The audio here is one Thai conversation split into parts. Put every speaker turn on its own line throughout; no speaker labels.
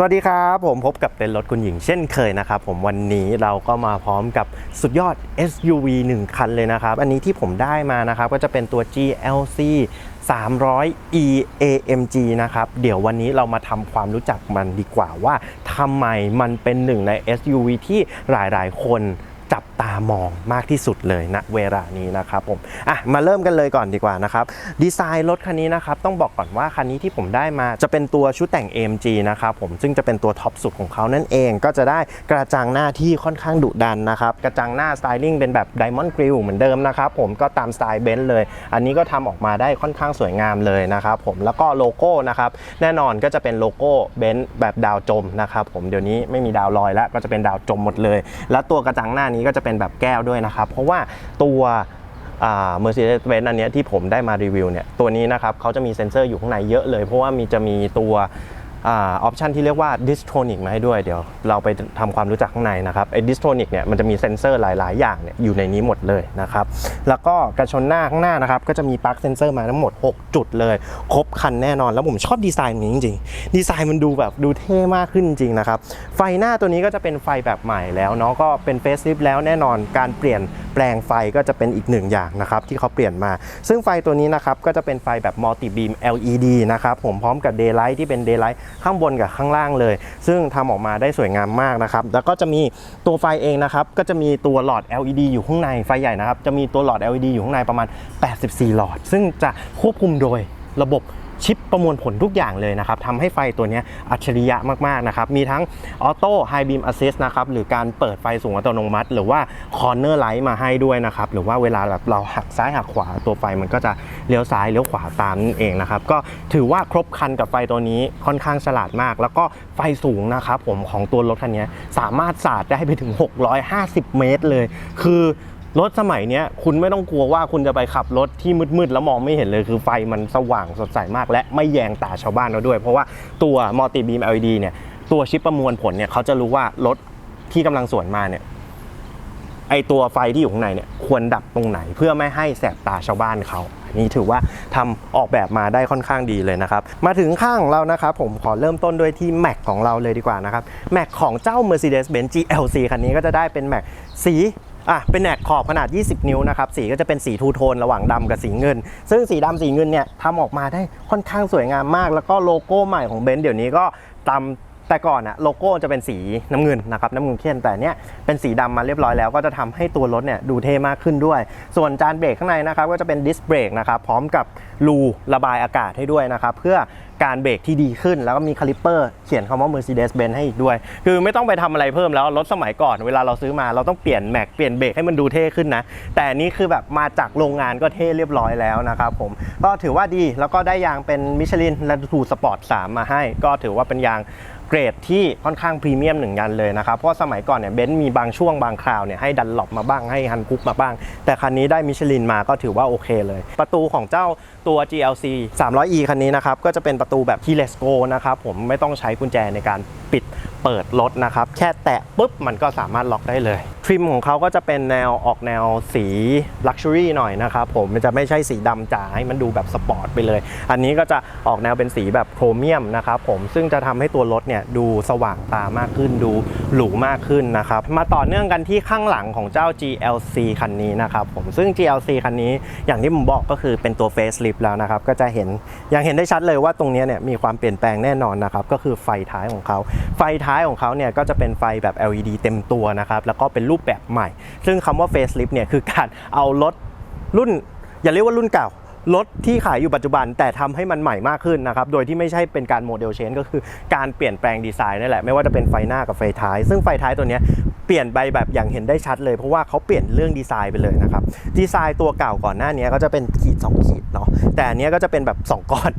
สวัสดีครับผมพบกับเต็นรถคุณหญิงเช่นเคยนะครับผมวันนี้เราก็มาพร้อมกับสุดยอด SUV 1 คันเลยนะครับ อันนี้ที่ผมได้มานะครับก็จะเป็นตัว GLC 300 e AMG นะครับ เดี๋ยววันนี้เรามาทำความรู้จักมันดีกว่าว่าทำไมมันเป็นหนึ่งใน SUV ที่หลายๆ คน จับตามองมากที่สุดเลยณเวลานี้นะครับผมอะมาเริ่มกันเลยก่อนดีกว่านะครับดีไซน์รถคันนี้นะครับต้องบอกก่อนว่าคันนี้ที่ผมได้มาจะเป็นตัวชุดแต่ง AMG นะครับผมซึ่งจะเป็นตัวท็อปสุดของเขานั่นเองก็จะได้กระจังหน้าที่ค่อนข้างดุดันนะครับกระจังหน้าสไตลิ่งเป็นแบบ Diamond Grill เหมือนเดิมนะครับผมก็ตามสไตล์เบนซ์เลย อันนี้ก็ทำออกมาได้ค่อนข้างสวยงามเลยนะครับผมแล้วก็โลโก้นะครับแน่นอนก็จะเป็นโลโก้เบนซ์แบบดาวจมนะครับผมเดี๋ยวนี้ไม่มีดาวลอยแล้วก็จะเป็นดาวจมหมดเลย แล้วตัวกระจังหน้านี้ก็จะเป็นแบบแก้วด้วยนะครับ เพราะว่าตัวเมอร์เซเดสเบนอันนี้ที่ผมได้มารีวิวเนี่ยตัวนี้นะครับเขาจะมีเซ็นเซอร์อยู่ข้างในเยอะเลย เพราะว่ามีจะมีตัว ออปชันที่เรียกว่า Distronic มาให้ด้วยเดี๋ยวเราไปทำความรู้จักข้างในนะครับไอ้ Distronic เนี่ยมันจะมีเซ็นเซอร์หลาย ๆ อย่างเนี่ยอยู่ในนี้หมดเลยนะครับแล้วก็กระชนหน้าข้างหน้านะครับก็จะมีปลั๊กเซ็นเซอร์มาทั้งหมด 6 จุดเลย ครบคันแน่นอน แล้วผมชอบดีไซน์มันจริง ๆ ดีไซน์มันดูแบบดูเท่มากขึ้นจริงนะครับไฟหน้าตัวนี้ก็จะเป็นไฟแบบใหม่แล้วเนาะก็เป็นเฟซลิฟแล้วแน่นอนการเปลี่ยนแปลงไฟก็จะเป็นอีกหนึ่งอย่างนะครับที่เขาเปลี่ยนมา ซึ่งไฟตัวนี้นะครับก็จะเป็นไฟแบบมัลติบีม LED นะครับผมพร้อมกับ Daylight ที่เป็น Daylight ข้างบนกับข้างล่างเลย ซึ่งทำออกมาได้สวยงามมากนะครับ แล้วก็จะมีตัวไฟเองนะครับ ก็จะมีตัวหลอด LED อยู่ข้างในไฟใหญ่นะครับ จะมีตัวหลอด LED อยู่ข้างในประมาณ 84 หลอด ซึ่งจะควบคุมโดยระบบ ชิปประมวลผลทุกอย่างเลยนะครับทำให้ไฟตัวนี้อัจฉริยะมากๆนะครับ มีทั้งออโต้ไฮบีม s อ i s t นะครับ หรือการเปิดไฟสูงอัตโนมัติ หรือว่าคอร์เนอร์ไลท์มาให้ด้วยนะครับ หรือว่าเวลาแบบเราหักซ้ายหักขวาตัวไฟมันก็จะเลี้ยวซ้ายเลี้ยวขวาตามนั่นเองนะครับ ก็ถือว่าครบครันกับไฟตัวนี้ค่อนข้างฉลาดมาก แล้วก็ไฟสูงนะครับผมของตัวรถคันนี้สามารถสาดได้ไปถึง 650 เมตรเลย คือ รถสมัยเนี้ยคุณไม่ต้องกลัวว่าคุณจะไปขับรถที่มืดๆแล้วมองไม่เห็นเลยคือไฟมันสว่างสดใสมาก และไม่แยงตาชาวบ้านเราด้วย เพราะว่าตัวมัลติบีม LED เนี่ยตัวชิปประมวลผลเนี่ยเขาจะรู้ว่ารถที่กำลังสวนมาเนี่ยไอตัวไฟที่อยู่ข้างในเนี่ยควรดับตรงไหนเพื่อไม่ให้แสบตาชาวบ้านเขาอันนี้ถือว่าทำออกแบบมาได้ค่อนข้างดีเลยนะครับ มาถึงข้างเรานะครับ ผมขอเริ่มต้นด้วยที่แม็กของเราเลยดีกว่านะครับแม็กของเจ้า Mercedes-Benz GLC คันนี้ก็จะได้เป็นแม็กสี อะเป็นแม็กขอบขนาด 20 นิ้วนะครับสีก็จะเป็นสีทูโทนระหว่างดำกับสีเงิน ซึ่งสีดำสีเงินเนี่ยทำออกมาได้ค่อนข้างสวยงามมาก แล้วก็โลโก้ใหม่ของเบนซ์เดี๋ยวนี้ก็ตามแต่ก่อนอะโลโก้จะเป็นสีน้ำเงินนะครับน้ำเงินเข้มแต่เนี้ยเป็นสีดำมาเรียบร้อยแล้วก็จะทำให้ตัวรถเนี่ยดูเท่มากขึ้นด้วย ส่วนจานเบรกข้างในนะครับก็จะเป็นดิสเบรกนะครับพร้อมกับรูระบายอากาศให้ด้วยนะครับเพื่อ การเบรกที่ดีขึ้น แล้วก็มีคาลิปเปอร์เขียนคำว่า Mercedes-Benz ให้อีกด้วย คือไม่ต้องไปทำอะไรเพิ่มแล้ว รถสมัยก่อนเวลาเราซื้อมาเราต้องเปลี่ยนแม็กเปลี่ยนเบรกให้มันดูเท่ขึ้นนะ แต่นนี้คือแบบมาจากโรงงานก็เท่เรียบร้อยแล้วนะครับผม ก็ถือว่าดีแล้วก็ได้ยางเป็นมิชลินและทูสปอร์ต3มาให้ ก็ถือว่าเป็นยาง เกรดที่ค่อนข้างพรีเมียมหนึ่งยันเลยนะครับ เพราะสมัยก่อนเนี่ยเบนซ์มีบางช่วงบางคราวเนี่ยให้ดันหลบมาบ้างให้ฮันคุกมาบ้าง แต่คันนี้ได้มิชลินมาก็ถือว่าโอเคเลย ประตูของเจ้าตัว GLC 300e คันนี้นะครับ ก็จะเป็นประตูแบบ keyless go นะครับ ผมไม่ต้องใช้กุญแจในการปิดเปิดรถนะครับ แค่แตะปุ๊บมันก็สามารถล็อกได้เลย ทริมของเขาก็จะเป็นแนวออกแนวสีลักชัวรี่หน่อยนะครับผมมันจะไม่ใช่สีดำจ๋าให้มันดูแบบสปอร์ตไปเลย อันนี้ก็จะออกแนวเป็นสีแบบโครเมียมนะครับผมซึ่งจะทำให้ตัวรถเนี่ยดูสว่างตามากขึ้นดูหรูมากขึ้นนะครับ มาต่อเนื่องกันที่ข้างหลังของเจ้า GLC คันนี้นะครับผมซึ่ง GLC คันนี้อย่างที่ผมบอกก็คือเป็นตัว facelift แล้วนะครับ ก็จะเห็นยังเห็นได้ชัดเลยว่าตรงนี้เนี่ยมีความเปลี่ยนแปลงแน่นอนนะครับ ก็คือไฟท้ายของเขา ไฟท้ายของเขาเนี่ยก็จะเป็นไฟแบบ LED เต็มตัวนะครับ แล้วก็เป็นรูปแบบใหม่ ซึ่งคำว่า facelift เนี่ยคือการเอารถรุ่นอย่าเรียกว่ารุ่นเก่า รถที่ขายอยู่ปัจจุบันแต่ทำให้มันใหม่มากขึ้นนะครับ โดยที่ไม่ใช่เป็นการโมเดลเชนก็คือการเปลี่ยนแปลงดีไซน์นั่นแหละ ไม่ว่าจะเป็นไฟหน้ากับไฟท้าย ซึ่งไฟท้ายตัวนี้เปลี่ยนไปแบบอย่างเห็นได้ชัดเลย เพราะว่าเขาเปลี่ยนเรื่องดีไซน์ไปเลยนะครับ ดีไซน์ตัวเก่าก่อนหน้านี้ก็จะเป็นขีด 2 ขีดเนาะ แต่อันนี้ก็จะเป็นแบบ 2 ก้อน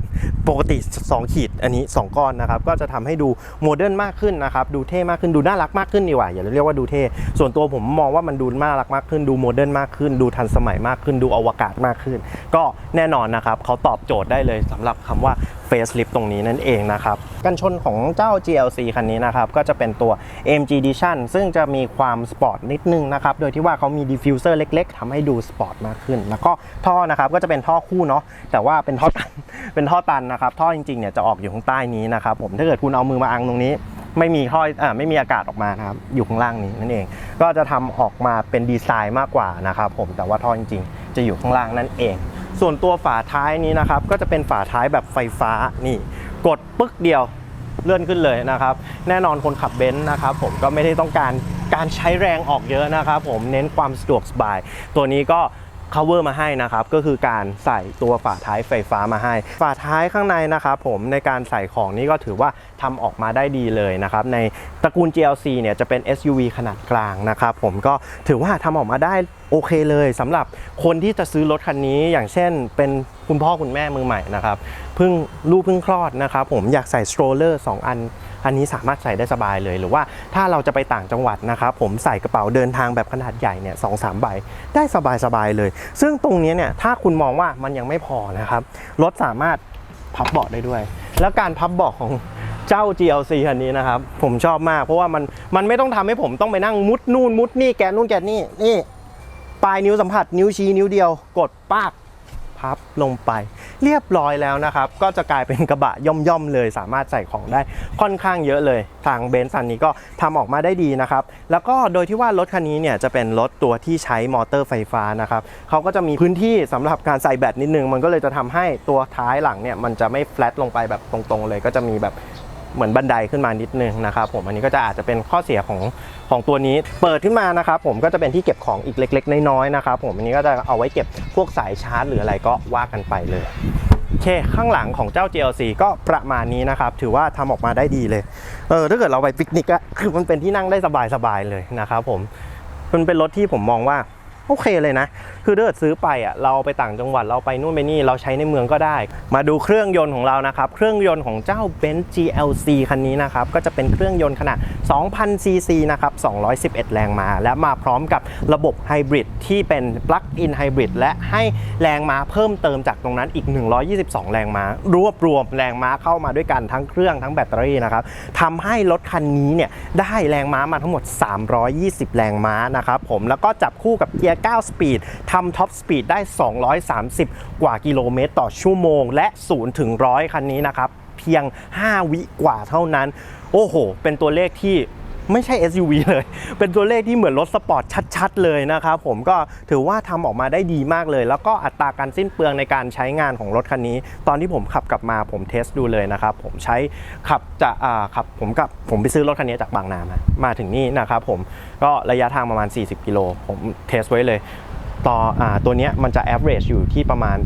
ปกติ 2 ขีด อันนี้ 2 ก้อนนะครับ ก็จะทำให้ดูโมเดิร์นมากขึ้นนะครับ ดูเท่มากขึ้น ดูน่ารักมากขึ้นดีกว่า อย่าเรียกว่าดูเท่ ส่วนตัวผมมองว่ามันดูน่ารักมากขึ้น ดูโมเดิร์นมากขึ้น ดูทันสมัยมากขึ้น ดูอวกาศมากขึ้น ก็แน่นอนนะครับเขาตอบโจทย์ได้เลยสำหรับคำว่า facelift ตรงนี้นั่นเองนะครับกันชนของเจ้า GLC คันนี้นะครับก็จะเป็นตัว AMG Edition ซึ่งจะมีความสปอร์ตนิดนึงนะครับโดยที่ว่าเขามีดิฟฟิวเซอร์เล็ก ๆทำให้ดูสปอร์ตมากขึ้น แล้วก็ท่อนะครับก็จะเป็นท่อคู่เนาะแต่ว่าเป็นท่อตันเป็นท่อตันนะครับท่อจริงๆเนี่ยจะออกอยู่ข้างใต้นี้นะครับผมถ้าเกิดคุณเอามือมาอังตรงนี้ไม่มีท่ออ่าไม่มีอากาศออกมานะครับอยู่ข้างล่างนี้นั่นเอง ก็จะทำออกมาเป็นดีไซน์มากกว่านะครับผมแต่ว่าท่อจริง ๆ จะอยู่ข้างล่างนั่นเอง ส่วนตัวฝาท้ายนี้นะครับ ก็จะเป็นฝาท้ายแบบไฟฟ้านี่ กดปึ๊กเดียวเลื่อนขึ้นเลยนะครับ แน่นอนคนขับเบนซ์นะครับ ผมก็ไม่ได้ต้องการการใช้แรงออกเยอะนะครับ ผมเน้นความสะดวกสบาย ตัวนี้ก็ cover มาให้นะครับ ก็คือการใส่ตัวฝาท้ายไฟฟ้ามาให้ ฝาท้ายข้างในนะครับผมในการใส่ของนี่ก็ถือว่าทำออกมาได้ดีเลยนะครับ ในตระกูล GLC เนี่ยจะเป็น SUV ขนาดกลางนะครับผมก็ถือว่าทำออกมาได้โอเคเลยสำหรับคนที่จะซื้อรถคันนี้อย่างเช่นเป็นคุณพ่อคุณแม่มือใหม่นะครับเพิ่งลูกเพิ่งคลอดนะครับผมอยากใส่สโตรเลอร์2อัน อันนี้สามารถใส่ได้สบายเลย หรือว่าถ้าเราจะไปต่างจังหวัดนะครับผมใส่กระเป๋าเดินทางแบบขนาดใหญ่เนี่ยสองสามใบได้สบายสบายๆเลย ซึ่งตรงนี้เนี่ยถ้าคุณมองว่ามันยังไม่พอนะครับรถสามารถพับเบาะได้ด้วย แล้วการพับเบาะของเจ้า GLC คันนี้นะครับ ผมชอบมากเพราะว่ามันมันไม่ต้องทำให้ผมต้องไปนั่งมุดนู่นมุดนี่แกนู่นแกนี่นี่ ปลายนิ้วสัมผัสนิ้วชี้นิ้วเดียว กดปาก พับลงไป เรียบร้อยแล้วนะครับ ก็จะกลายเป็นกระบะย่อมๆเลย สามารถใส่ของได้ค่อนข้างเยอะเลย ทางเบนซ์คันนี้ก็ทำออกมาได้ดีนะครับ แล้วก็โดยที่ว่ารถคันนี้เนี่ยจะเป็นรถตัวที่ใช้มอเตอร์ไฟฟ้านะครับเขาก็จะมีพื้นที่สำหรับการใส่แบตนิดนึง มันก็เลยจะทำให้ตัวท้ายหลังเนี่ยมันจะไม่แฟลตลงไปแบบตรงๆเลย ก็จะมีแบบเหมือนบันไดขึ้นมานิดนึงนะครับผมอันนี้ก็จะอาจจะเป็นข้อเสียของ ของตัวนี้เปิดขึ้นมานะครับผมก็จะเป็นที่เก็บของอีกเล็ก ๆ น้อยๆนะครับผมอันนี้ก็จะเอาไว้เก็บพวกสายชาร์จหรืออะไรก็ว่ากันไปเลยโอเคข้างหลังของเจ้า GLC ก็ประมาณนี้นะครับถือว่าทำออกมาได้ดีเลยเออถ้าเกิดเราไปปิกนิกอะคือมันเป็นที่นั่งได้สบายๆเลยนะครับผมมันเป็นรถที่ผมมองว่า โอเคเลยนะ คือถ้าเกิดซื้อไปอะเราไปต่างจังหวัดเราไปนู่นไปนี่เราใช้ในเมืองก็ได้ มาดูเครื่องยนต์ของเรานะครับ เครื่องยนต์ของเจ้า Benz GLC คันนี้นะครับก็จะเป็นเครื่องยนต์ขนาด 2,000ซีซีนะครับ 211 แรงม้าและมาพร้อมกับระบบไฮบริดที่เป็น Plug-in Hybrid และให้แรงม้าเพิ่มเติมจากตรงนั้นอีก 122 แรงม้ารวบรวมแรงม้าเข้ามาด้วยกันทั้งเครื่องทั้งแบตเตอรี่นะครับทำให้รถคันนี้เนี่ยได้แรงม้ามาทั้งหมด 320 แรงม้านะครับผมแล้วก็จับคู่กับเกียร์9 สปีดทำท็อปสปีดได้ 230 กว่ากิโลเมตรต่อชั่วโมง และ 0 ถึง 100 คันนี้นะครับ เพียง 5 วิกว่าเท่านั้น โอ้โห เป็นตัวเลขที่ ไม่ใช่ SUV เลย เป็นตัวเลขที่เหมือนรถสปอร์ตชัด ๆ เลยนะครับผมก็ถือว่าทำออกมาได้ดีมากเลย แล้วก็อัตราการสิ้นเปลืองในการใช้งานของรถคันนี้ ตอนที่ผมขับกลับมาผมเทสดูเลยนะครับผมใช้ขับจะอ่าขับผมกับผมไปซื้อรถคันนี้จากบางนามามาถึงนี่นะครับผมก็ระยะทางประมาณ 40 กิโลผมเทสไว้เลย ต่ออ่าตัวเนี้ยมันจะ average อยู่ที่ประมาณ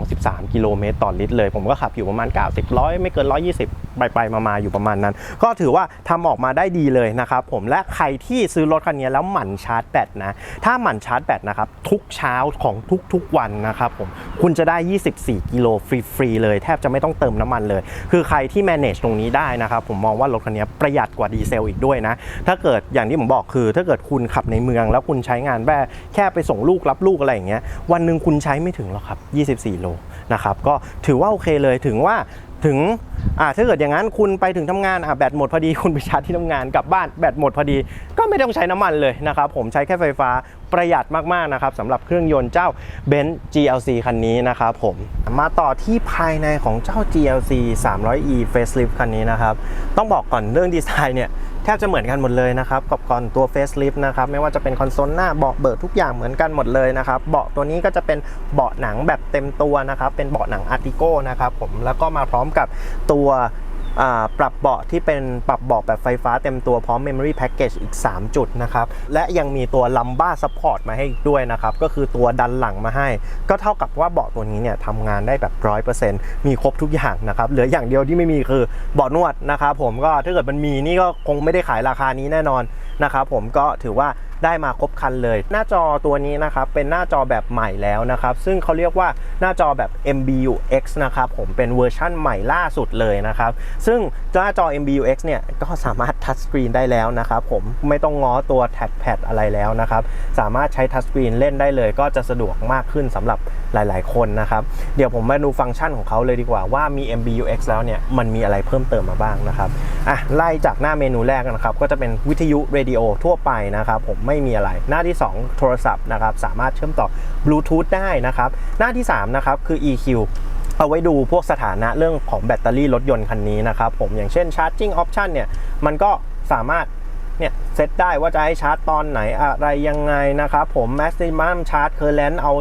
12-13 กิโลเมตรต่อลิตรเลย ผมก็ขับอยู่ประมาณ 90 100 ไม่เกิน 120 ไปไปมาๆอยู่ประมาณนั้น ก็ถือว่าทำออกมาได้ดีเลยนะครับผมและใครที่ซื้อรถคันนี้แล้วหมั่นชาร์จแบตนะ ถ้าหมั่นชาร์จแบตนะครับ ทุกเช้าของทุกๆวันนะครับผมคุณจะได้ 24 กิโลฟรีๆเลย แทบจะไม่ต้องเติมน้ำมันเลย คือใครที่ manage ตรงนี้ได้นะครับผมมองว่ารถคันนี้ประหยัดกว่าดีเซลอีกด้วยนะถ้าเกิดอย่างที่ผมบอกคือ ถ้าเกิดคุณขับในเมือง แล้วคุณใช้งานแค่แค่ไปส่งลูกรับลูกอะไรอย่างเงี้ยวันหนึ่งคุณใช้ไม่ถึงหรอกครับ 24 โลนะครับก็ถือว่าโอเคเลยถึงว่าถึงอ่าถ้าเกิดอย่างนั้นคุณไปถึงทำงานอ่าแบตหมดพอดีคุณไปชาร์จที่ทำงานกลับบ้านแบตหมดพอดี ก็ไม่ต้องใช้น้ำมันเลยนะครับผมใช้แค่ไฟฟ้าประหยัดมากๆนะครับสำหรับเครื่องยนต์เจ้า Benz GLC คันนี้นะครับผมมาต่อที่ภายในของเจ้า GLC 300e facelift คันนี้นะครับต้องบอกก่อนเรื่องดีไซน์เนี่ย ทบจะเหมือนกันหมดเลยนะครับกับก่อนตัว facelift นะครับไม่ว่าจะเป็นคอนโซลหน้าเบาะเบิดทุกอย่างเหมือนกันหมดเลยนะครับเบาะตัวนี้ก็จะเป็นเบาะหนังแบบเต็มตัวนะครับเป็นเบาะหนังอาร์ติโก้นะครับผมแล้วก็มาพร้อมกับตัว ปรับเบาะที่เป็นปรับเบาะแบบไฟฟ้าเต็มตัวพร้อม Memory Package อีก 3 จุดนะครับ และยังมีตัว Lumbar Support มาให้ด้วยนะครับ ก็คือตัวดันหลังมาให้ ก็เท่ากับว่าเบาะตัวนี้เนี่ยทำงานได้แบบ 100%มีครบทุกอย่างนะครับ เหลืออย่างเดียวที่ไม่มีคือเบาะนวดนะครับผมก็ถ้าเกิดมันมีนี่ก็คงไม่ได้ขายราคานี้แน่นอนนะครับผมก็ถือว่า ได้มาครบคันเลย หน้าจอตัวนี้นะครับเป็นหน้าจอแบบใหม่แล้วนะครับ ซึ่งเขาเรียกว่าหน้าจอแบบ MBUX นะครับผมเป็นเวอร์ชั่นใหม่ล่าสุดเลยนะครับ ซึ่งหน้าจอ MBUX เนี่ยก็สามารถทัชสกรีนได้แล้วนะครับผมไม่ต้องง้อตัวแท็บแพดอะไรแล้วนะครับ สามารถใช้ทัชสกรีนเล่นได้เลย ก็จะสะดวกมากขึ้นสำหรับหลาย ๆ คนนะครับ เดี๋ยวผมมาดูฟังก์ชันของเขาเลยดีกว่าว่ามี MBUX แล้วเนี่ยมันมีอะไรเพิ่มเติมมาบ้างนะครับอะไล่จากหน้าเมนูแรกนะครับ ก็จะเป็นวิทยุเรดิโอทั่วไปนะครับผมไม่มีอะไรหน้าที่ 2 โทรศัพท์นะครับสามารถเชื่อมต่อบลูทูธได้นะครับหน้าที่3นะครับคือ EQ เอาไว้ดูพวกสถานะเรื่องของแบตเตอรี่รถยนต์คันนี้นะครับผมอย่างเช่น Charging Option เนี่ยมันก็สามารถเนี่ยเซตได้ว่าจะให้ชาร์จตอนไหนอะไรยังไงนะครับผม Maximum Charge Current เอา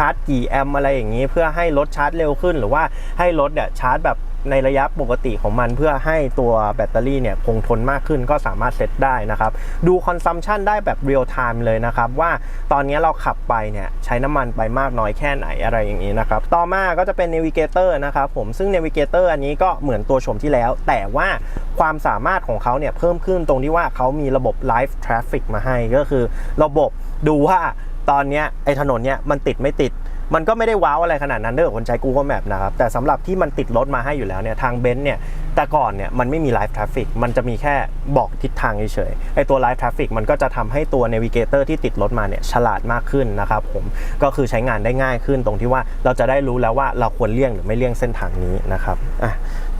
ชาร์จกี่แอมป์อะไรอย่างนี้ เพื่อให้รถชาร์จเร็วขึ้น หรือว่าให้รถเนี่ยชาร์จแบบในระยะปกติของมันเพื่อให้ตัวแบตเตอรี่เนี่ยคงทนมากขึ้นก็สามารถเซตได้นะครับ ดูคอนซัมชันได้แบบเรียลไทม์เลยนะครับ ว่าตอนนี้เราขับไปเนี่ยใช้น้ำมันไปมากน้อยแค่ไหนอะไรอย่างนี้นะครับ ต่อมาก็จะเป็น Navigator นะครับผมซึ่ง Navigator อันนี้ก็เหมือนตัวชมที่แล้ว แต่ว่าความสามารถของเขาเนี่ยเพิ่มขึ้นตรงที่ว่าเขามีระบบ Live Traffic มาให้ก็คือระบบดูว่า ตอนเนี้ยไอ้ถนนเนี่ยมันติดไม่ติด มันก็ไม่ได้ว้าวอะไรขนาดนั้นเด้อคนใช้ Google Map นะครับ แต่สำหรับที่มันติดรถมาให้อยู่แล้วเนี่ยทางเบนซ์เนี่ยแต่ก่อนเนี่ยมันไม่มี Live Traffic มันจะมีแค่บอกทิศทางเฉยๆไอตัว Live Traffic มันก็จะทำให้ตัว Navigator ที่ติดรถมาเนี่ยฉลาดมากขึ้นนะครับผมก็คือใช้งานได้ง่ายขึ้นตรงที่ว่าเราจะได้รู้แล้วว่าเราควรเลี่ยงหรือไม่เลี่ยงเส้นทางนี้นะครับอะ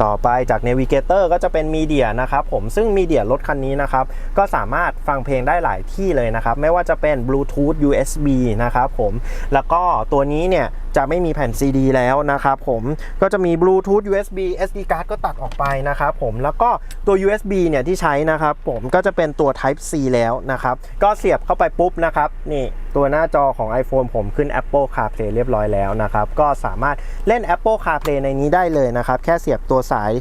ต่อไปจาก Navigator ก็จะเป็นมีเดียนะครับผมซึ่งมีเดียรถคันนี้นะครับก็สามารถฟังเพลงได้หลายที่เลยนะครับ ไม่ว่าจะเป็น Bluetooth USB นะครับผมแล้วก็ตัวนี้เนี่ย จะไม่มีแผ่น CD แล้วนะครับผมก็จะมี Bluetooth USB SD card ก็ตัดออกไปนะครับผมแล้วก็ตัว USB เนี่ยที่ใช้นะครับผมก็จะเป็นตัว Type C แล้วนะครับก็เสียบเข้าไปปุ๊บนะครับนี่ตัวหน้าจอของ iPhone ผมขึ้น Apple CarPlay เรียบร้อยแล้วนะครับก็สามารถเล่น Apple CarPlay ในนี้ได้เลยนะครับแค่เสียบตัวสาย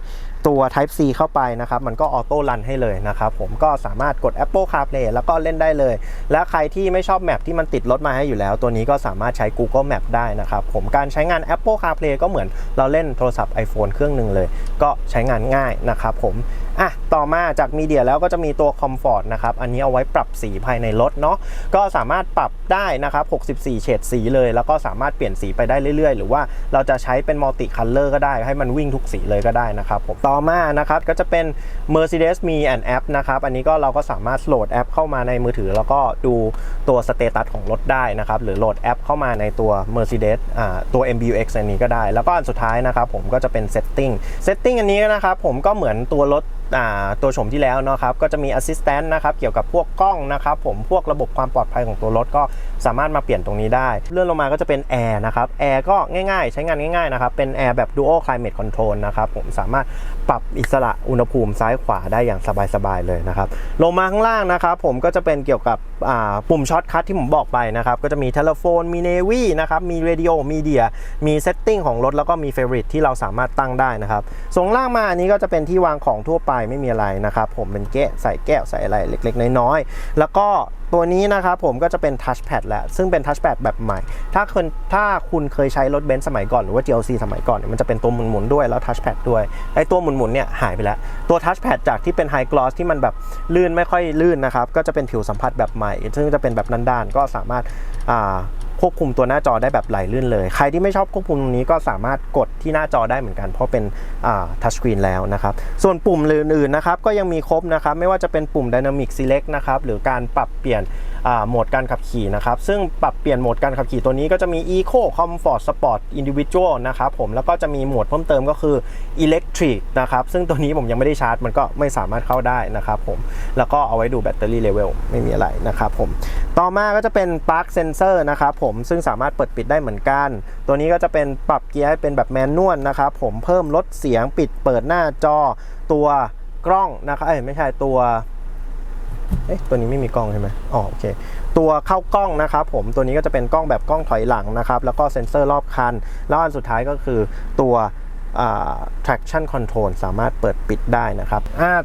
ตัว Type C เข้าไปนะครับ มันก็ออโต้รันให้เลยนะครับผมก็สามารถกด Apple CarPlay แล้วก็เล่นได้เลย และใครที่ไม่ชอบแมปที่มันติดรถมาให้อยู่แล้ว ตัวนี้ก็สามารถใช้ Google Map ได้นะครับผมการใช้งาน Apple CarPlay ก็เหมือนเราเล่นโทรศัพท์ iPhone เครื่องหนึ่งเลย ก็ใช้งานง่ายนะครับผมอะต่อมาจากมีเดียแล้วก็จะมีตัว Comfort นะครับ อันนี้เอาไว้ปรับสีภายในรถเนาะก็สามารถปรับได้นะครับ 64 เฉดสีเลย แล้วก็สามารถเปลี่ยนสีไปได้เรื่อยๆ หรือว่าเราจะใช้เป็นมัลติคัลเลอร์ก็ได้ ให้มันวิ่งทุกสีเลยก็ได้นะครับผมต่อมานะครับก็จะเป็น Mercedes Me and App นะครับอันนี้ก็เราก็สามารถโหลดแอปเข้ามาในมือถือ แล้วก็ดูตัวสเตตัสของรถได้นะครับหรือโหลดแอปเข้ามาในตัว Mercedes อ่าตัว MBUX อันนี้ก็ได้ แล้วก็อันสุดท้ายนะครับผมก็จะเป็น Setting Setting อันนี้นะครับผมก็เหมือนตัวรถตัวชมที่แล้วเนาะครับก็จะมี Assistant นะครับเกี่ยวกับพวกกล้องนะครับผมพวกระบบความปลอดภัยของตัวรถก็สามารถมาเปลี่ยนตรงนี้ได้ เลื่อนลงมาก็จะเป็นแอร์นะครับแอร์ก็ง่ายๆ ใช้งานง่ายๆนะครับเป็นแอร์แบบ Dual Climate Control นะครับผมสามารถปรับอิสระอุณหภูมิซ้ายขวาได้อย่างสบายๆเลยนะครับลงมาข้างล่างนะครับผมก็จะเป็นเกี่ยวกับปุ่มช็อตคัทที่ผมบอกไปนะครับก็จะมีเทเลโฟนมีเนวีนะครับมีเรดิโอมีเดียมีเซตติ้งของรถแล้วก็มีเฟ v o r i t e ที่เราสามารถตั้งได้นะครับส่งล่างมาอันนี้ก็จะเป็นที่วางของทั่วไปไม่มีอะไรนะครับผมเป็นแก้ใส่แก้วใส่อะไรเล็ก ๆ น้อยๆแล้วก็ตัวนี้นะครับผมก็จะเป็นทัชแพดแหละซึ่งเป็นทัชแพดแบบใหม่ ถ้าคุณถ้าคุณเคยใช้รถเบนซ์สมัยก่อน หรือว่า GLC สมัยก่อนมันจะเป็นตัวหมุนๆด้วยแล้วทัชแพดด้วยไอตัวหมุนๆเนี่ยหายไปแล้ว ตัวทัชแพดจากที่เป็นไฮกลอสที่มันแบบลื่นไม่ค่อยลื่นนะครับก็จะเป็นผิวสัมผัสแบบใหม่ ซึ่งจะเป็นแบบด้านๆก็สามารถอ่า ควบคุมตัวหน้าจอได้แบบไหลลื่นเลย ใครที่ไม่ชอบควบคุมตรงนี้ก็สามารถกดที่หน้าจอได้เหมือนกัน เพราะเป็นทัชสกรีนแล้วนะครับ ส่วนปุ่มอื่นๆนะครับก็ยังมีครบนะครับ ไม่ว่าจะเป็นปุ่ม Dynamic Select นะครับหรือการปรับเปลี่ยน โหมดการขับขี่นะครับ ซึ่งปรับเปลี่ยนโหมดการขับขี่ตัวนี้ก็จะมี Eco Comfort Sport Individual นะครับผมแล้วก็จะมีโหมดเพิ่มเติมก็คือ Electric นะครับ ซึ่งตัวนี้ผมยังไม่ได้ชาร์จ มันก็ไม่สามารถเข้าได้นะครับผมแล้วก็เอาไว้ดูแบตเตอรี่เลเวลไม่มีอะไรนะครับผมต่อมาก็จะเป็น Park Sensor นะครับผมซึ่งสามารถเปิดปิดได้เหมือนกัน ตัวนี้ก็จะเป็นปรับเกียร์ให้เป็นแบบแมนนวลนะครับผมเพิ่มลดเสียงปิดเปิดหน้าจอตัวกล้องนะครับเอ้ยไม่ใช่ตัว เอ๊ะตัวนี้ไม่มีกล้องใช่ไหมอ๋อโอเค ตัวเข้ากล้องนะครับผมตัวนี้ก็จะเป็นกล้องแบบกล้องถอยหลังนะครับ แล้วก็เซ็นเซอร์รอบคัน แล้วอันสุดท้ายก็คือตัว traction control สามารถเปิดปิดได้นะครับ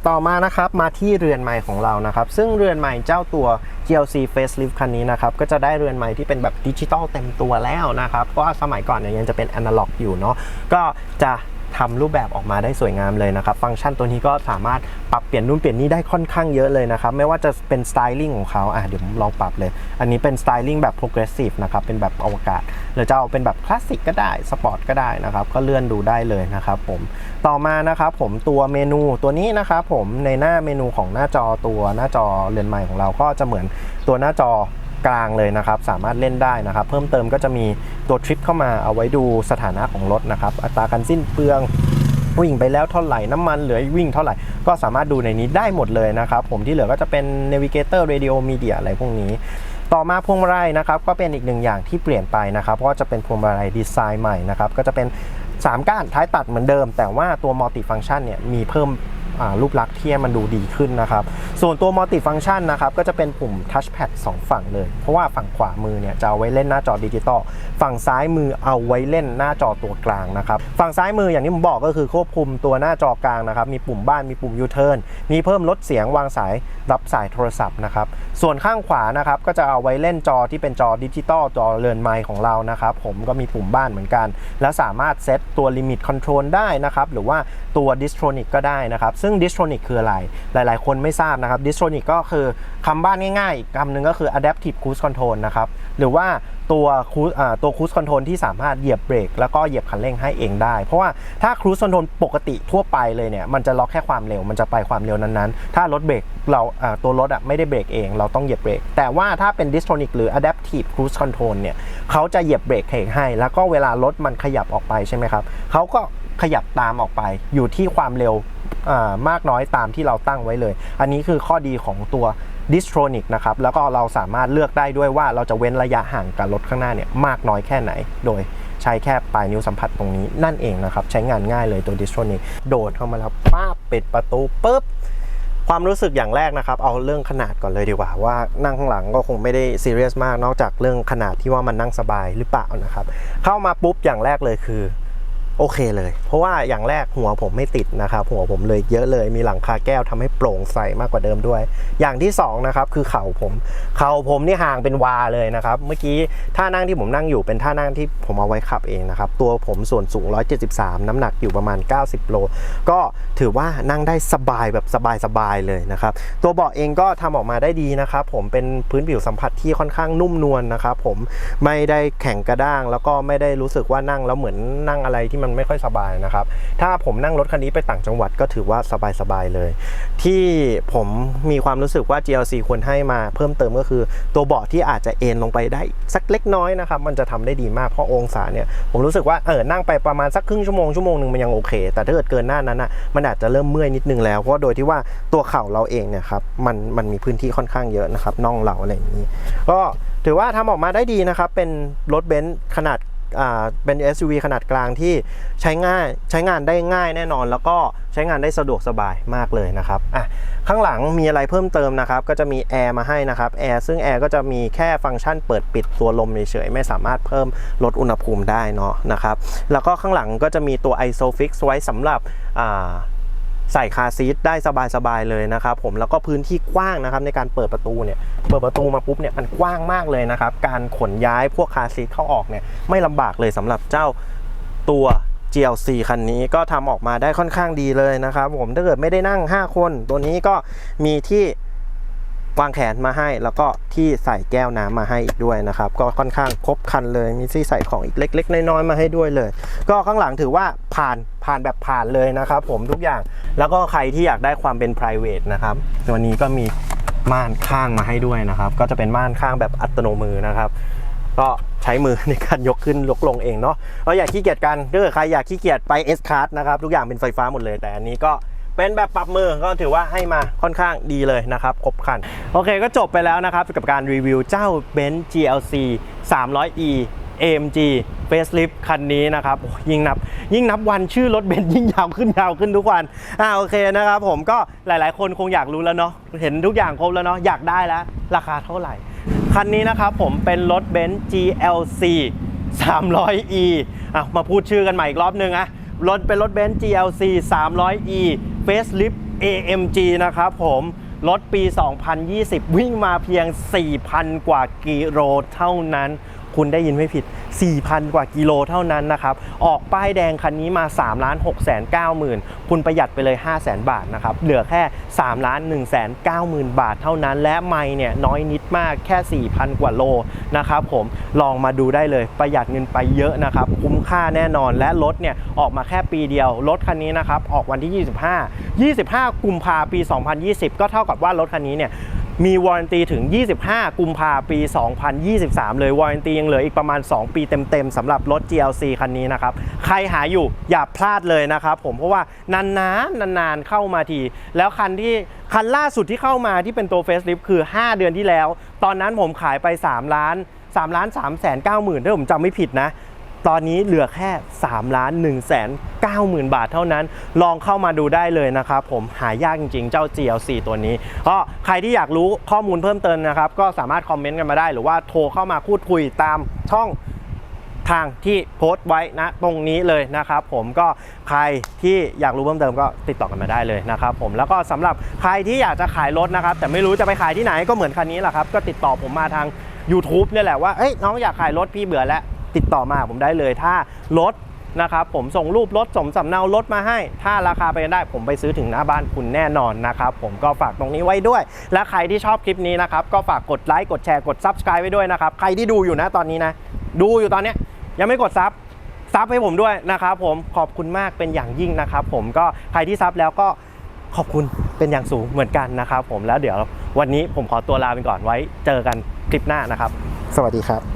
ต่อมานะครับมาที่เรือนไม้ของเรานะครับ ซึ่งเรือนไม้เจ้าตัว GLC Facelift คันนี้นะครับ ก็จะได้เรือนไม้ที่เป็นแบบดิจิตอลเต็มตัวแล้วนะครับ เพราะว่าสมัยก่อนเนี่ยยังจะเป็นอนาล็อกอยู่เนาะก็จะ ทำรูปแบบออกมาได้สวยงามเลยนะครับฟังก์ชันตัวนี้ก็สามารถปรับเปลี่ยนนู่นเปลี่ยนนี่ได้ค่อนข้างเยอะเลยนะครับไม่ว่าจะเป็นสไตลิ่งของเขาอะเดี๋ยวลองปรับเลย อันนี้เป็นสไตลิ่งแบบ progressive นะครับเป็นแบบอวกาศหรือจะเอาเป็นแบบคลาสสิกก็ได้สปอร์ตก็ได้นะครับก็เลื่อนดูได้เลยนะครับผมต่อมานะครับผมตัวเมนูตัวนี้นะครับผมในหน้าเมนูของหน้าจอตัวหน้าจอเรือนใหม่ของเราก็จะเหมือนตัวหน้าจอ กลางเลยนะครับ สามารถเล่นได้นะครับ เพิ่มเติมก็จะมีตัวทริปเข้ามาเอาไว้ดูสถานะของรถนะครับ อัตราการสิ้นเปลืองวิ่งไปแล้วเท่าไหร่น้ำมันเหลือวิ่งเท่าไหร่ ก็สามารถดูในนี้ได้หมดเลยนะครับ ผมที่เหลือก็จะเป็น Navigator Radio Media อะไรพวกนี้ต่อมาพวงมาลัยนะครับก็เป็นอีกหนึ่งอย่างที่เปลี่ยนไปนะครับเพราะว่าจะเป็นพวงมาลัยดีไซน์ใหม่นะครับก็จะเป็น 3 ก้านท้ายตัดเหมือนเดิม แต่ว่าตัวมัลติฟัง c t ชันเนี่ยมีเพิ่ม รูปลักษณ์ที่มันดูดีขึ้นนะครับ ส่วนตัวมัลติฟัง c t ชันนะครับก็จะเป็นปุ่มทัชแพดสองฝั่งเลย เพราะว่าฝั่งขวามือเนี่ยจะเอาไว้เล่นหน้าจอดิจิตอลฝั่งซ้ายมือเอาไว้เล่นหน้าจอตัวกลางนะครับฝั่งซ้ายมืออย่างที่ผมบอกก็คือควบคุมตัวหน้าจอกลางนะครับมีปุ่มบ้านมีปุ่มยูเทิร์นมีเพิ่มลดเสียงวางสายรับสายโทรศัพท์นะครับส่วนข้างขวานะครับก็จะเอาไว้เล่นจอที่เป็นจอดิจิตอลจอเรือนไมค์ของเรานะครับผมก็มีปุ่มบ้านเหมือนกัน แล้วสามารถเซตตัวลิมิตคอนโทรลได้นะครับหรือว่าตัวดิสโทรนิกก็ได้นะครับซึ่งดิสโทรนิกคืออะไร หลายๆ คนไม่ทราบนะครับดิสโทรนิกก็คือคำบ้านง่ายๆอีกคำหนึ่งก็คือ adaptive cruise control นะครับ หรือว่าตัวคูตัวครู e คอนโทรลที่สามารถเหยียบเบรกแล้วก็เหยียบคันเร่งให้เองได้ เพราะว่าถ้าครู e คอนโทรลปกติทั่วไปเลยเนี่ยมันจะล็อกแค่ความเร็วมันจะไปความเร็วนั้นๆ ถ้ารถเบรกเราตัวรถอะไม่ได้เบรกเอง เราต้องเหยียบเบรก แต่ว่าถ้าเป็นดิสโทรนิกหรือ adaptive cruise control เนี่ยเขาจะเหยียบเบรกเองให้ แล้วก็เวลารถมันขยับออกไปใช่ไหมครับเขาก็ ขยับตามออกไป อยู่ที่ความเร็วมากน้อยตามที่เราตั้งไว้เลย อันนี้คือข้อดีของตัวดิสโทรนิกนะครับ แล้วก็เราสามารถเลือกได้ด้วยว่าเราจะเว้นระยะห่างกับรถข้างหน้าเนี่ยมากน้อยแค่ไหน โดยใช้แค่ปลายนิ้วสัมผัสตรงนี้นั่นเองนะครับ ใช้งานง่ายเลยตัวดิสโทรนิกโดดเข้ามาแล้วป้าปิดประตูปุ๊บความรู้สึกอย่างแรกนะครับ เอาเรื่องขนาดก่อนเลยดีกว่า ว่านั่งข้างหลังก็คงไม่ได้ซีเรียสมากนอกจากเรื่องขนาดที่ว่ามันนั่งสบายหรือเปล่านะครับ เข้ามาปุ๊บอย่างแรกเลยคือ โอเคเลย เพราะว่าอย่างแรกหัวผมไม่ติดนะครับ หัวผมเลยเยอะเลยมีหลังคาแก้วทำให้โปร่งใสมากกว่าเดิมด้วย อย่างที่สองนะครับคือเข่าผม เข่าผมนี่ห่างเป็นวาเลยนะครับ เมื่อกี้ท่านั่งที่ผมนั่งอยู่เป็นท่านั่งที่ผมเอาไว้ขับเองนะครับ ตัวผมส่วนสูง 173 น้ำหนักอยู่ประมาณ 90 โล ก็ถือว่านั่งได้สบายแบบสบายๆเลยนะครับ ตัวเบาะเองก็ทำออกมาได้ดีนะครับ ผมเป็นพื้นผิวสัมผัสที่ค่อนข้างนุ่มนวลนะครับ ผมไม่ได้แข็งกระด้างแล้วก็ไม่ได้รู้สึกว่านั่งแล้วเหมือนนั่งอะไรที่มันไม่ค่อยสบายนะครับ ถ้าผมนั่งรถคันนี้ไปต่างจังหวัดก็ถือว่าสบายๆเลย ที่ผมมีความรู้สึกว่า GLC ควรให้มาเพิ่มเติมก็คือ ตัวเบาะที่อาจจะเอนลงไปได้สักเล็กน้อยนะครับ มันจะทำได้ดีมากเพราะองศาเนี่ยผมรู้สึกว่าเออนั่งไปประมาณสักครึ่งชั่วโมงชั่วโมงหนึ่งมันยังโอเค แต่ถ้าเกิดเกินหน้านั้นอะมันอาจจะเริ่มเมื่อยนิดนึงแล้วเพราะโดยที่ว่าตัวเข่าเราเองเนี่ยครับมันมันมีพื้นที่ค่อนข้างเยอะนะครับน่องเราอะไรอย่างนี้ ก็ถือว่าทำออกมาได้ดีนะครับเป็นรถเบนซ์ขนาด เป็น SUV ขนาดกลางที่ใช้ง่ายใช้งานได้ง่ายแน่นอน แล้วก็ใช้งานได้สะดวกสบายมากเลยนะครับอะข้างหลังมีอะไรเพิ่มเติมนะครับ ก็จะมีแอร์มาให้นะครับแอร์ซึ่งแอร์ก็จะมีแค่ฟังก์ชันเปิดปิดตัวลมเฉยๆไม่สามารถเพิ่มลดอุณหภูมิได้เนาะนะครับแล้วก็ข้างหลังก็จะมีตัว ISOFIX ไว้สำหรับ ใส่คาซีทได้สบายๆเลยนะครับผมแล้วก็พื้นที่กว้างนะครับในการเปิดประตูเนี่ยเปิดประตูมาปุ๊บเนี่ยมันกว้างมากเลยนะครับการขนย้ายพวกคาซีทเข้าออกเนี่ยไม่ลำบากเลยสำหรับเจ้าตัว GLC คันนี้ก็ทำออกมาได้ค่อนข้างดีเลยนะครับผมถ้าเกิดไม่ได้นั่ง 5 คน ตัวนี้ก็มีที่ วางแขนมาให้แล้วก็ที่ใส่แก้วน้ำมาให้อีกด้วยนะครับ ก็ค่อนข้างครบครันเลยมีที่ใส่ของอีกเล็ก ๆ น้อยๆมาให้ด้วยเลย ก็ข้างหลังถือว่าผ่านผ่านแบบผ่านเลยนะครับ ผมทุกอย่างแล้วก็ใครที่อยากได้ความเป็น p r i v a t นะครับตัวนี้ก็มีม่านข้างมาให้ด้วยนะครับ ก็จะเป็นม่านข้างแบบอัตโนมือนะครับ ก็ใช้มือในการยกขึ้นยกลงเองเนาะเราอยากขี้เกียจกันถ้าเกิดใครอยากขี้เกียจไป S Card นะครับทุกอย่างเป็นไฟฟ้าหมดเลย แต่อันนี้ก็ เป็นแบบปรับมือก็ถือว่าให้มาค่อนข้างดีเลยนะครับครบคัน โอเคก็จบไปแล้วนะครับกับการรีวิวเจ้า Benz GLC 300e AMG Facelift คันนี้นะครับยิ่งนับ ยิ่งนับวันชื่อรถเบนซ์ยิ่งยาวขึ้นยาวขึ้นทุกวันอ่าโอเคนะครับผมก็หลายๆ คนคงอยากรู้แล้วเนาะเห็นทุกอย่างครบแล้วเนาะอยากได้แล้ว ราคาเท่าไหร่ คันนี้นะครับผมเป็นรถเบนซ์ GLC 300e อะมาพูดชื่อกันใหม่อีกรอบนึงอะ รถเป็นรถเบนซ์ GLC 300e Facelift AMG นะครับผมรถปี 2020 วิ่งมาเพียง 4,000 กว่ากิโลเท่านั้น คุณได้ยินไม่ผิด 4,000 กว่ากิโลเท่านั้นนะครับ ออกป้ายแดงคันนี้มา3ล้าน6แสน9หมื่นคุณประหยัดไปเลย 5 0 0แสนบาทนะครับ เหลือแค่3ล้าน1แสน9หมื่นบาทเท่านั้น และไม่เนี่ยน้อยนิดมากแค่ 4,000 กว่าโลนะครับผมลองมาดูได้เลยประหยัดเงินไปเยอะนะครับคุ้มค่าแน่นอนและรถเนี่ยออกมาแค่ปีเดียวรถคันนี้นะครับออกวันที่ 25 25 กุมภาปี 2020 ก็เท่ากับว่ารถคันนี้เนี่ย มีวารันตีถึง 25 กุมภาปี 2023 เลยวารันตียังเหลืออีกประมาณ 2 ปีเต็มๆสำหรับรถ GLC คันนี้นะครับ ใครหาอยู่อย่าพลาดเลยนะครับผมเพราะว่านานๆนานๆเข้ามาที แล้วคันที่คันล่าสุดที่เข้ามาที่เป็นตัวเฟ e ลิฟคือ 5 เดือนที่แล้ว ตอนนั้นผมขายไป 3 ล้าน3ล้าน3แสน9หมื่นถ้าผมจำไม่ผิดนะ ตอนนี้เหลือแค่3ล้าน1แสน9หมื่นบาทเท่านั้น ลองเข้ามาดูได้เลยนะครับผมหายากจริงๆ เจ้า GLC ตัวนี้ก็ใครที่อยากรู้ข้อมูลเพิ่มเติมนะครับ ก็สามารถคอมเมนต์กันมาได้ หรือว่าโทรเข้ามาพูดคุยตามช่องทางที่โพสต์ไว้นะตรงนี้เลยนะครับผมก็ใครที่อยากรู้เพิ่มเติมก็ติดต่อกันมาได้เลยนะครับผมแล้วก็สำหรับใครที่อยากจะขายรถนะครับ แต่ไม่รู้จะไปขายที่ไหนก็เหมือนคันนี้แหละครับ ก็ติดต่อผมมาทาง YouTube เนี่ยแหละว่าเอ้ยน้องอยากขายรถพี่เบื่อแล้ว ติดต่อมาผมได้เลยถ้ารถนะครับผมส่งรูปรถสมสำเนารถมาให้ ถ้าราคาไปได้ผมไปซื้อถึงหน้าบ้านคุณแน่นอนนะครับผมก็ฝากตรงนี้ไว้ด้วย และใครที่ชอบคลิปนี้นะครับก็ฝากกดไลค์กดแชร์กด Subscribe ไว้ด้วยนะครับใครที่ดูอยู่นะตอนนี้นะ ดูอยู่ตอนนี้ยังไม่กดซับซับให้ผมด้วยนะครับผมขอบคุณมากเป็นอย่างยิ่งนะครับผมก็ใครที่ซับแล้วก็ขอบคุณเป็นอย่างสูงเหมือนกันนะครับผมแล้วเดี๋ยววันนี้ผมขอตัวลาไปก่อนไว้เจอกันคลิปหน้านะครับ สวัสดีครับ